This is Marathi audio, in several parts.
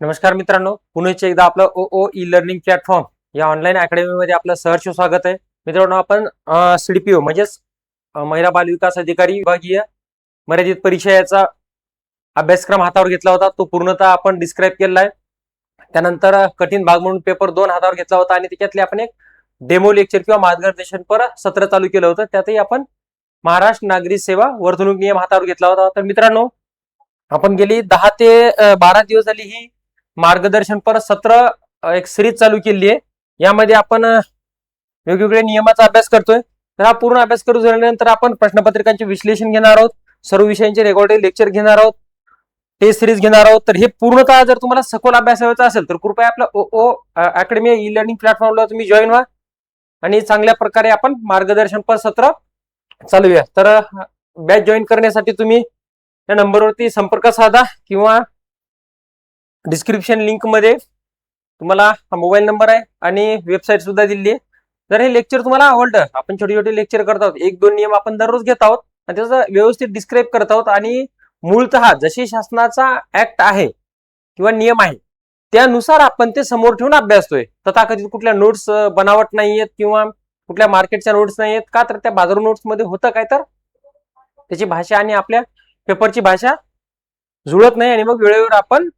नमस्कार मित्रांनो पुन्हा एकदा आपलं O O E learning platform या ऑनलाईन अकॅडमीमध्ये आपलं सहर्ष स्वागत आहे. मित्रांनो आपण सीडीपीओ म्हणजेच महिला बाल विकास अधिकारी विभागीय मर्यादित परीक्षा याचा अभ्यासक्रम हातावर घेतला होता. तो पूर्णतः आपण डिस्क्राईब केलेला आहे. त्यानंतर कठीण भाग म्हणून पेपर दोन हातावर घेतला होता आणि त्याच्यातले आपण एक डेमो लेक्चर किंवा मार्गदर्शनपर सत्र चालू केलं होतं. त्यातही आपण महाराष्ट्र नागरी सेवा वर्तणूक नियम हातावर घेतला होता. तर मित्रांनो आपण गेली दहा ते बारा दिवस झाली ही मार्गदर्शनपर सत्र एक सिरीज चालू केली आहे. यामध्ये आपण वेगवेगळ्या नियमाचा अभ्यास करतोय. तर हा पूर्ण अभ्यास करू झाल्यानंतर आपण प्रश्नपत्रिकांचे विश्लेषण घेणार आहोत. सर्व विषयांचे रेकॉर्डेड लेक्चर घेणार आहोत. टेस्ट सिरीज घेणार आहोत. तर हे पूर्णतः जर तुम्हाला सखोल अभ्यास हवायचा असेल तर कृपया आपल्या O O academy E learning प्लॅटफॉर्मला तुम्ही जॉईन व्हा. आणि चांगल्या प्रकारे आपण मार्गदर्शनपर सत्र चालूया. तर बॅच जॉईन करण्यासाठी तुम्ही या नंबरवरती संपर्क साधा किंवा डिस्क्रिप्शन लिंकमध्ये तुम्हाला हा मोबाईल नंबर आहे आणि वेबसाईट सुद्धा दिली आहे. जर हे लेक्चर तुम्हाला आवडलं आपण छोटे छोटे लेक्चर करत आहोत. एक दोन नियम आपण दररोज घेत आहोत आणि त्याचं व्यवस्थित डिस्क्राईब करत आहोत आणि मूळत जशी शासनाचा ऍक्ट आहे किंवा नियम आहे त्यानुसार आपण ते समोर ठेवून अभ्यासतोय. तथाकथित कुठल्या नोट्स बनावट नाहीयेत किंवा कुठल्या मार्केटच्या नोट्स नाहीयेत का तर त्या बाजार नोट्समध्ये होतं काय तर त्याची भाषा आणि आपल्या पेपरची भाषा जुळत नाही आणि मग वेळेवर आपण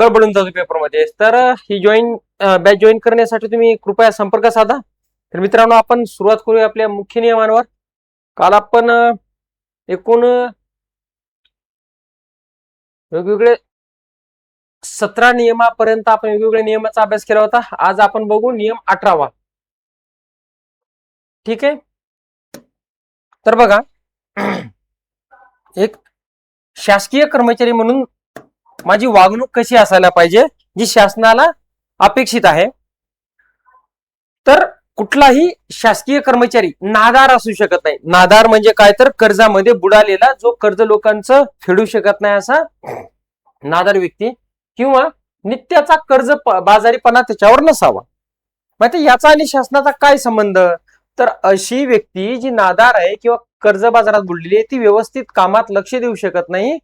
गडबडून जातो पेपरमध्ये तर ही जॉईन बॅच जॉईन करण्यासाठी तुम्ही कृपया संपर्क साधा. तर मित्रांनो आपण सुरुवात करूया आपल्या मुख्य नियमांवर. काल आपण एकूण वेगवेगळे सतरा नियमापर्यंत आपण वेगवेगळ्या नियमाचा अभ्यास केला होता. आज आपण बघू नियम अठरावा. ठीक आहे? तर बघा एक शासकीय कर्मचारी म्हणून माझी वागणूक कशी असायला पाहिजे जी शासनाला अपेक्षित आहे. तर कुठलाही शासकीय कर्मचारी नादार असू शकत नाही. नादार म्हणजे काय? तर कर्जामध्ये बुडालेला जो कर्ज लोकांचं फेडू शकत नाही असा नादार व्यक्ती किंवा नित्याचा कर्ज बाजारीपणा त्याच्यावर नसावा. माहिती याचा आणि शासनाचा काय संबंध? तर अशी व्यक्ती जी नादार आहे किंवा कर्ज बाजारात बुडलेली आहे ती व्यवस्थित कामात लक्ष देऊ शकत नाही.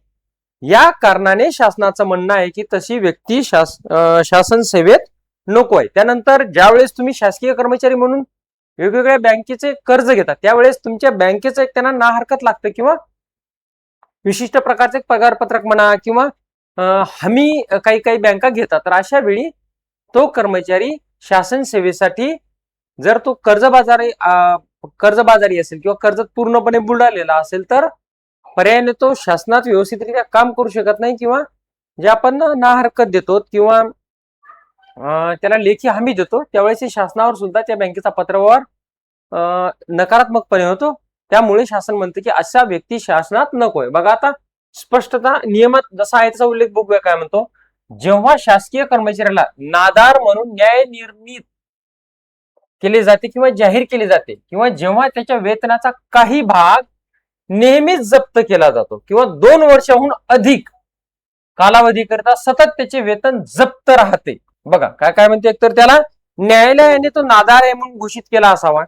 या कारणाने शासनाचं म्हणणं आहे की तशी व्यक्ती शास शासन सेवेत नको आहे. त्यानंतर ज्यावेळेस तुम्ही शासकीय कर्मचारी म्हणून वेगवेगळ्या बँकेचे कर्ज घेता त्यावेळेस तुमच्या बँकेचं एक त्यांना ना हरकत लागतं किंवा विशिष्ट प्रकारचे पगारपत्रक म्हणा किंवा हमी काही काही बँका घेतात. तर अशा वेळी तो कर्मचारी शासन सेवेसाठी जर तो कर्जबाजारी कर्जबाजारी असेल किंवा कर्ज पूर्णपणे बुडालेला असेल तर पर्यायाने तो शासनात व्यवस्थितरित्या काम करू शकत नाही किंवा जे आपण ना हरकत देतो किंवा त्याला लेखी हमी देतो त्यावेळेस शासनावर सुद्धा त्या बँकेचा पत्रव्यवहार अं, नकारात्मकपणे होतो. त्यामुळे शासन म्हणतं की अशा व्यक्ती शासनात नकोय. बघा आता स्पष्टता नियमात जसा आहे त्याचा उल्लेख बघूया काय म्हणतो. जेव्हा शासकीय कर्मचाऱ्याला नादार म्हणून न्याय निर्णीत केले जाते किंवा जाहीर केले जाते किंवा जेव्हा त्याच्या वेतनाचा काही भाग नेहमीच जप्त केला जातो किंवा दोन वर्षाहून अधिक कालावधीकरिता सतत त्याचे वेतन जप्त राहते. बघा काय काय म्हणते एकतर त्याला? न्यायालयाने तो नादार आहे म्हणून घोषित केला असावा.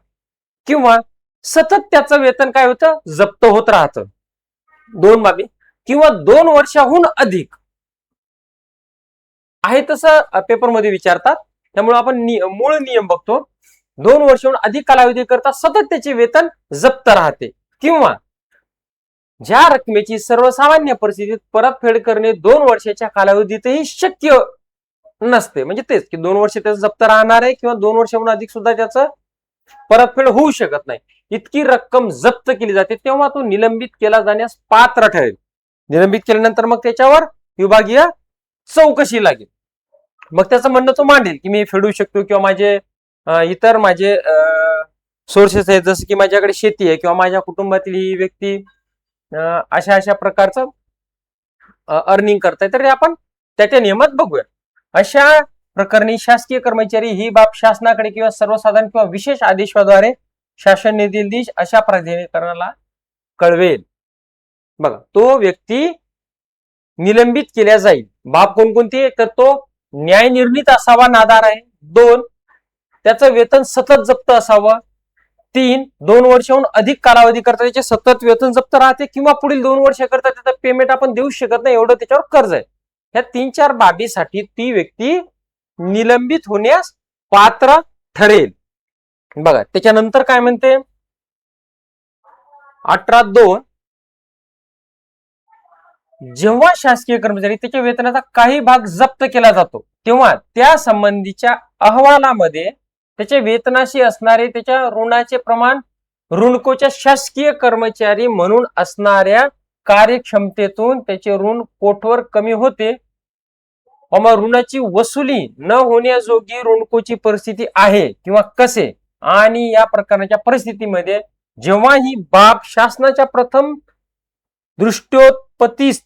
किंवा सतत त्याचं वेतन काय होतं? जप्त होत राहतं. दोन बाबी. किंवा दोन वर्षाहून अधिक. आहे तसं पेपरमध्ये विचारतात. त्यामुळे आपण नि- मूळ नियम बघतो. दोन वर्षाहून अधिक कालावधी करता सतत त्याचे वेतन जप्त राहते. किंवा ज्या रकमेची सर्वसामान्य परिस्थितीत परतफेड करणे दोन वर्षाच्या कालावधीतही शक्य नसते. म्हणजे तेच की दोन वर्ष त्याचं जप्त राहणार आहे किंवा दोन वर्षाहून अधिक सुद्धा त्याचं परतफेड होऊ शकत नाही. इतकी रक्कम जप्त केली जाते तेव्हा तो निलंबित केला जाण्यास पात्र ठरेल. निलंबित केल्यानंतर मग त्याच्यावर विभागीय चौकशी लागेल. मग त्याचं म्हणणं तो मांडेल की मी फेडू शकतो किंवा माझे इतर माझे सोर्सेस आहेत जसं की माझ्याकडे शेती आहे किंवा माझ्या कुटुंबातील ही व्यक्ती अशा अशा प्रकारचं अर्निंग करताय. तर आपण त्याच्या नियमात बघूया. अशा प्रकरणी शासकीय कर्मचारी ही बाब शासनाकडे किंवा सर्वसाधारण किंवा विशेष आदेशाद्वारे शासन निर्देश अशा प्राधिकरणाला कळवेल. बघा तो व्यक्ती निलंबित केल्या जाईल. बाब कोणकोणती आहे? तर तो न्यायनिर्णित असावा नादार आहे. दोन त्याचं वेतन सतत जप्त असावं. तीन दोन वर्षाहून अधिक कालावधी करता त्याचे सतत वेतन जप्त राहते किंवा पुढील दोन वर्षाकरता त्याचं पेमेंट आपण देऊ शकत नाही एवढं त्याच्यावर कर्ज आहे. ह्या तीन चार बाबीसाठी ती व्यक्ती निलंबित होण्यास पात्र ठरेल. बघा त्याच्यानंतर काय म्हणते? अठरा दोन. जेव्हा शासकीय कर्मचारी त्याच्या वेतनाचा काही भाग जप्त केला जातो तेव्हा त्या संबंधीच्या अहवालामध्ये त्याच्या वेतनाशी असणारे त्याच्या ऋणाचे प्रमाण ऋणकोच्या शासकीय कर्मचारी म्हणून असणाऱ्या कार्यक्षमतेतून त्याचे ऋण कोठवर कमी होते? मग ऋणाची वसुली न होण्याजोगी ऋणकोची परिस्थिती आहे किंवा कसे? आणि या प्रकारच्या परिस्थितीमध्ये जेव्हा ही बाब शासनाच्या प्रथम दृष्टोत्पत्तीस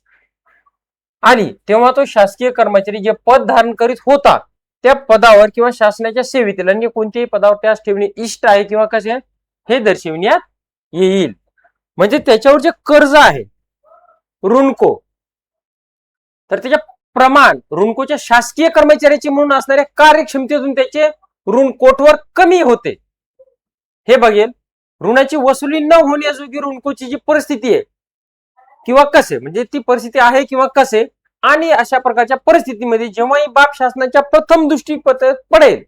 आली तेव्हा तो शासकीय कर्मचारी जे पद धारण करीत होता त्या पदावर किंवा शासनाच्या सेवेतील अन्य कोणत्याही पदावर त्यास ठेवणे इष्ट आहे किंवा कसे हे दर्शविण्यात येईल. म्हणजे त्याच्यावर जे कर्ज आहे रुणको तर त्याच्या प्रमाण ऋणकोच्या शासकीय कर्मचाऱ्याची म्हणून असणाऱ्या कार्यक्षमतेतून त्याचे ऋण कोटवर कमी होते. हे बघेल ऋणाची वसुली न होण्याजोगी ऋणकोची जी परिस्थिती आहे किंवा कसे म्हणजे ती परिस्थिती आहे किंवा कसे आणि अशा प्रकारच्या परिस्थितीमध्ये जेव्हा ही बाब शासनाच्या प्रथम दृष्टी पडेल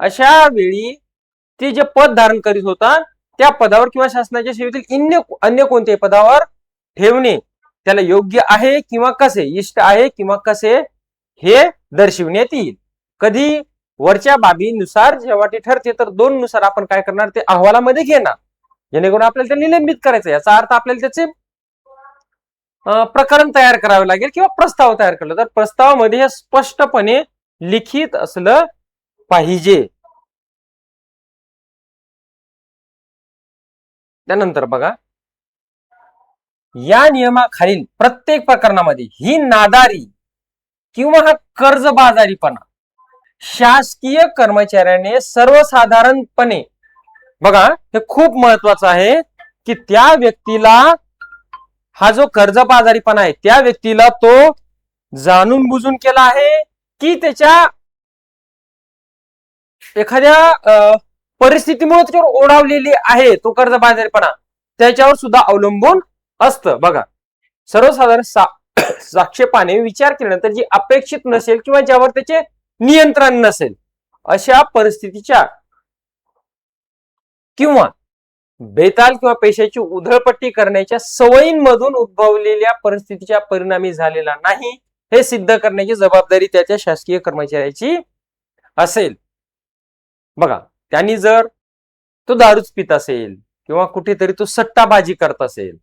अशा वेळी ते जे पद धारण करीत होता त्या पदावर किंवा शासनाच्या सेवेतील अन्य अन्य कोणत्याही पदावर ठेवणे त्याला योग्य आहे किंवा कसे इष्ट आहे किंवा कसे हे दर्शविण्यात येईल. कधी वरच्या बाबीनुसार जेव्हा ते ठरते तर दोन नुसार आपण काय करणार ते अहवालामध्ये घेणार. जेणेकरून आपल्याला ते निलंबित करायचं याचा अर्थ आपल्याला त्याचे प्रकरण तयार करावे लागेल किंवा प्रस्ताव तयार केला तर प्रस्तावामध्ये हे स्पष्टपणे लिखित असलं पाहिजे. त्यानंतर बघा. या नियमाखालील प्रत्येक प्रकरणामध्ये ही नादारी किंवा हा कर्जबाजारीपणा शासकीय कर्मचाऱ्याने सर्वसाधारणपणे बघा हे खूप महत्वाचं आहे की त्या व्यक्तीला हा जो कर्जबाजारीपणा आहे त्या व्यक्तीला तो जाणून बुजून केला आहे की त्याच्या एखाद्या परिस्थितीमुळे त्याच्यावर ओढावलेली आहे तो कर्जबाजारीपणा. त्याच्यावर सुद्धा अवलंबून असतं. बघा सर्वसाधारण सा साक्षेपाने विचार केल्यानंतर जी अपेक्षित नसेल किंवा ज्यावर त्याचे नियंत्रण नसेल अशा परिस्थितीच्या किंवा बेताल किंवा पैशाची उधळपट्टी करण्याच्या सवयींमधून उद्भवलेल्या परिस्थितीच्या परिणामी झालेला नाही हे सिद्ध करण्याची जबाबदारी त्याच्या शासकीय कर्मचाऱ्याची असेल. बघा त्यांनी जर तो दारूच पित असेल किंवा कुठेतरी तो सट्टाबाजी करत असेल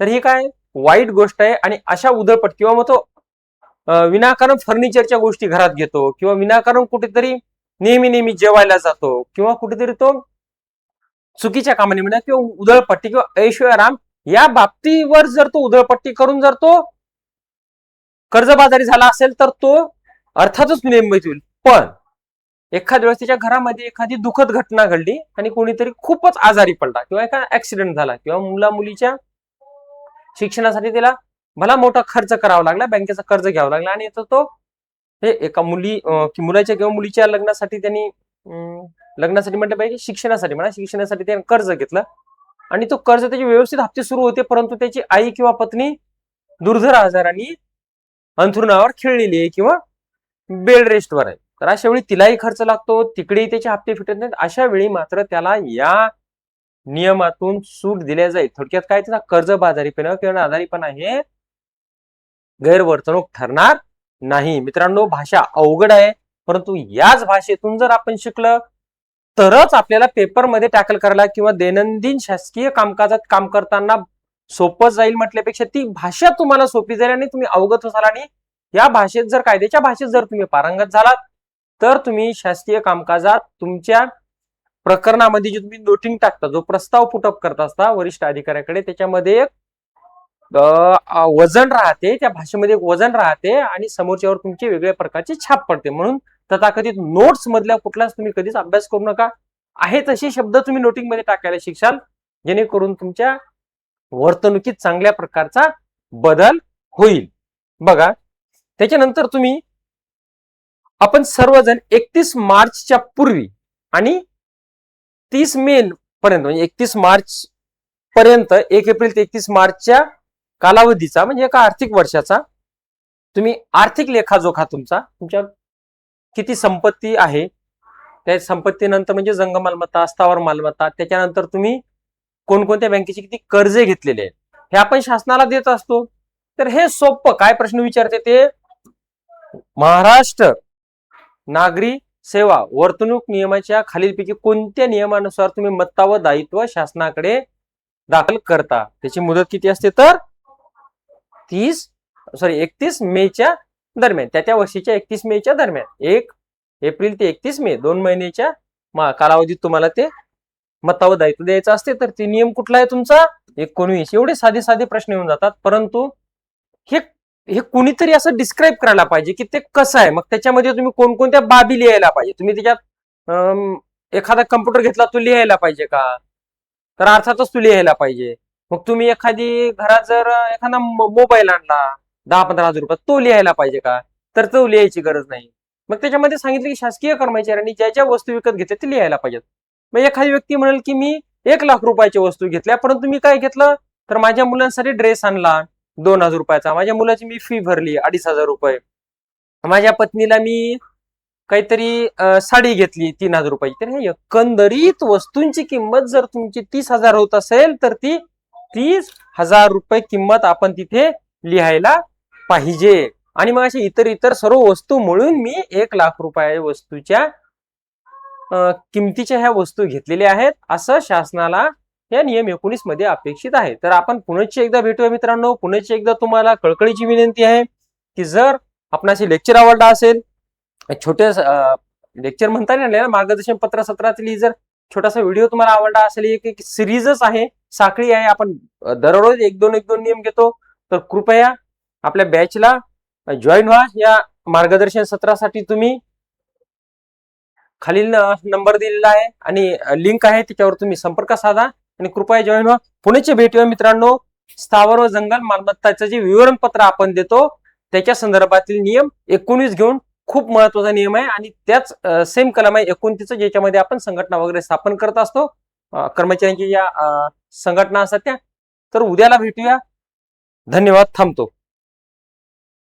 तर ही काय वाईट गोष्ट आहे आणि अशा उधळपट किंवा मग तो विनाकारण फर्निचरच्या गोष्टी घरात घेतो किंवा विनाकारण कुठेतरी नेहमी नेहमी जेवायला जातो किंवा कुठेतरी तो चुकीच्या कामाने म्हणा किंवा उधळपट्टी किंवा ऐश्वर्याराम या बाबतीवर जर तो उधळपट्टी करून जर तो कर्जबाजारी झाला असेल तर तो अर्थातच नियमित होईल. पण एखाद्या वेळेस त्याच्या घरामध्ये एखादी दुःखद घटना घडली आणि कोणीतरी खूपच आजारी पडला किंवा एखादा ऍक्सिडेंट झाला किंवा मुला मुलीच्या शिक्षणासाठी त्याला भला मोठा खर्च करावा लागला बँकेचा कर्ज घ्यावा लागला आणि तो हे एका मुली कि मुलाच्या किंवा मुलीच्या लग्नासाठी त्यांनी अं, लग्नासाठी म्हटलं पाहिजे शिक्षणासाठी म्हणा. शिक्षणासाठी त्याने कर्ज घेतलं आणि तो कर्ज त्याचे व्यवस्थित हप्ते सुरू होते परंतु त्याची आई किंवा पत्नी दुर्धर आजाराने अंथरुणावर खेळलेली आहे किंवा बेड रेस्टवर आहे. तर अशा वेळी तिलाही खर्च लागतो तिकडेही त्याचे हप्ते फिटत नाहीत. अशा वेळी मात्र त्याला या नियमातून सूट दिल्या जाईल. थोडक्यात काय त्याचा कर्जबाजारीपणा किंवा आजारीपणा हे गैरवर्तणूक ठरणार नाही. मित्रांनो भाषा अवघड आहे परंतु याच भाषेतून जर आपण शिकलं तरच आपल्याला पेपरमध्ये टॅकल करायला किंवा दैनंदिन शासकीय कामकाजात काम करताना सोपं जाईल म्हटल्यापेक्षा ती भाषा तुम्हाला सोपी जाईल आणि तुम्ही अवगत होसाल आणि या भाषेत जर कायद्याच्या भाषेत जर तुम्ही पारंगत झालात तर तुम्ही शासकीय कामकाजात तुमच्या प्रकरणामध्ये जे तुम्ही नोटिंग टाकता जो प्रस्ताव पुटअप करत असता वरिष्ठ अधिकाऱ्याकडे त्याच्यामध्ये एक वजन राहते त्या भाषेमध्ये एक वजन राहते आणि समोरच्यावर तुमचे वेगळ्या प्रकारची छाप पडते. म्हणून तथाकथित नोट्स मधल्या कुठलाच तुम्ही कधीच अभ्यास करू नका. आहे तसे शब्द तुम्ही नोटिंगमध्ये टाकायला शिकशाल जेणेकरून तुमच्या वर्तणुकीत चांगल्या प्रकारचा बदल होईल. बघा त्याच्यानंतर तुम्ही आपण सर्वजण एकतीस मार्चच्या पूर्वी आणि तीस मे पर्यंत म्हणजे एकतीस मार्च पर्यंत एक एप्रिल ते एकतीस मार्चच्या कालावधीचा म्हणजे एका आर्थिक वर्षाचा तुम्ही आर्थिक लेखाजोखा तुमचा तुमच्या किती संपत्ती आहे? त्या संपत्तीनंतर म्हणजे जंग मालमत्ता स्थावर मालमत्ता त्याच्यानंतर तुम्ही कोणकोणत्या बँकेचे किती कर्जे घेतलेले आहेत? हे आपण शासनाला देत असतो. तर हे सोपं काय प्रश्न विचारते ते? महाराष्ट्र नागरी सेवा वर्तणूक नियमाच्या खालीलपैकी कोणत्या नियमानुसार तुम्ही मत्ता व दायित्व शासनाकडे दाखल करता? त्याची मुदत किती असते तर? तीस सॉरी एकतीस मेच्या दरम्यान. त्या त्या वर्षीच्या एकतीस मेच्या दरम्यान. एक एप्रिल ते एकतीस मे दोन महिन्याच्या कालावधीत तुम्हाला ते मतावर दायित्व द्यायचं असते. तर ते नियम कुठला आहे तुमचा? एकोणवीस एवढे साधे साधे प्रश्न येऊन जातात. परंतु हे हे कुणीतरी असं डिस्क्राईब करायला पाहिजे की ते कसं आहे? मग त्याच्यामध्ये तुम्ही कोणकोणत्या बाबी लिहायला पाहिजे? तुम्ही त्याच्यात एखादा कम्प्युटर घेतला तो लिहायला पाहिजे का? तर अर्थातच तू लिहायला पाहिजे. मग तुम्ही एखादी घरात जर एखादा मोबाईल आणला दहा पंधरा हजार रुपयात तो लिहायला पाहिजे का? तर तो लिहायची गरज नाही. मग त्याच्यामध्ये सांगितलं की शासकीय कर्मचाऱ्यांनी ज्या ज्या वस्तू विकत घेतल्या ते लिहायला पाहिजेत. मग एखादी व्यक्ती म्हणेल की मी एक लाख रुपयाच्या वस्तू घेतल्या परंतु मी काय घेतलं? तर माझ्या मुलांसाठी ड्रेस आणला दोन हजार रुपयाचा. माझ्या मुलाची मी फी भरली अडीच हजार रुपये. माझ्या पत्नीला मी काहीतरी साडी घेतली तीन हजार रुपयाची. तर हे एकंदरीत वस्तूंची किंमत जर तुमची तीस हजार होत असेल तर ती तीस हजार रुपये किंमत आपण तिथे लिहायला पाहिजे. आणि मग अशी इतर इतर सर्व वस्तू मिळून मी एक लाख रुपये वस्तूच्या किमतीच्या ह्या वस्तू घेतलेल्या आहेत. असं शासनाला या नियम एकोणीसमध्ये अपेक्षित आहे. तर आपण पुनश्च एकदा भेटूया मित्रांनो. पुनश्च एकदा तुम्हाला कळकळीची विनंती आहे की जर आपणाशी लेक्चर आवडला असेल छोटे लेक्चर म्हणता नाही. मार्गदर्शन पत्र सत्रातील जर छोटासा व्हिडिओ तुम्हाला आवडला असेल एक एक सिरीजच आहे. साखळी आहे. आपण दररोज एक दोन एक दोन नियम घेतो. तर कृपया आपल्या बॅचला जॉईन व्हा. या मार्गदर्शन सत्रासाठी तुम्ही खालील नंबर दिलेला आहे आणि लिंक आहे. त्याच्यावर तुम्ही संपर्क साधा आणि कृपया जॉईन व्हा. पुण्याचे भेटूया मित्रांनो. स्थावर व जंगल मालमत्ताचं जे विवरणपत्र आपण देतो त्याच्या संदर्भातील नियम एकोणीस घेऊन खूप महत्त्वाचा नियम आहे. आणि त्याच सेम कलम आहे एकोणतीस ज्याच्यामध्ये आपण संघटना वगैरे स्थापन करत असतो. कर्मचाऱ्यांची ज्या संघटना असतात त्या. तर उद्याला भेटूया. धन्यवाद. थांबतो.